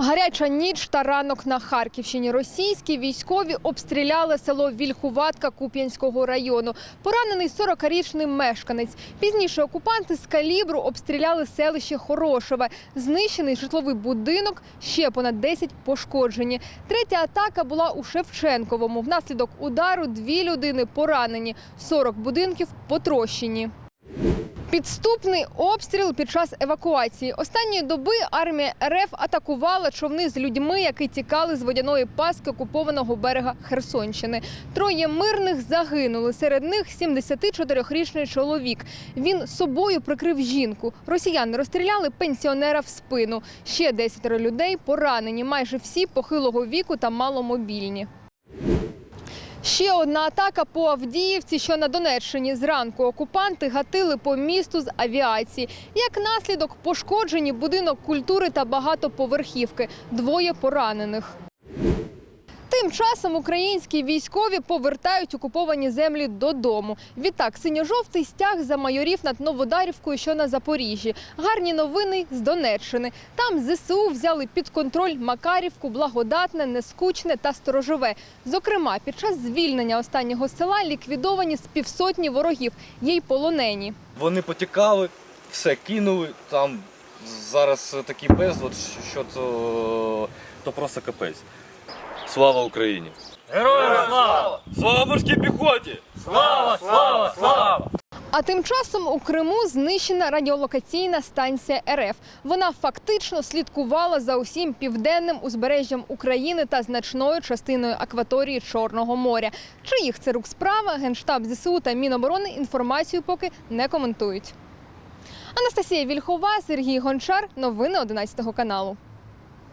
Гаряча ніч та ранок на Харківщині. Російські військові обстріляли село Вільхуватка Куп'янського району. Поранений 40-річний мешканець. Пізніше окупанти з калібру обстріляли селище Хорошеве. Знищений житловий будинок, ще понад 10 пошкоджені. Третя атака була у Шевченковому. Внаслідок удару дві людини поранені, 40 будинків потрощені. Підступний обстріл під час евакуації. Останньої доби армія РФ атакувала човни з людьми, які тікали з водяної паски окупованого берега Херсонщини. Троє мирних загинули. Серед них 74-річний чоловік. Він собою прикрив жінку. Росіяни розстріляли пенсіонера в спину. Ще 10 людей поранені. Майже всі похилого віку та маломобільні. Ще одна атака по Авдіївці, що на Донеччині. Зранку окупанти гатили по місту з авіації. Як наслідок пошкоджені будинок культури та багатоповерхівки. Двоє поранених. Тим часом українські військові повертають окуповані землі додому. Відтак, синьо-жовтий стяг замайорів над Новодарівкою, що на Запоріжжі. Гарні новини з Донеччини. Там ЗСУ взяли під контроль Макарівку, Благодатне, Нескучне та Сторожове. Зокрема, під час звільнення останнього села ліквідовані з півсотні ворогів, є й полонені. Вони потікали, все кинули. Там зараз такий безлад, що то, то просто капець. Слава Україні! Героям слава! Слава морській піхоті! Слава, слава, слава! А тим часом у Криму знищена радіолокаційна станція РФ. Вона фактично слідкувала за усім південним узбережжям України та значною частиною акваторії Чорного моря. Чиїх це рук справа, Генштаб ЗСУ та Міноборони інформацію поки не коментують. Анастасія Вільхова, Сергій Гончар. Новини 11 каналу.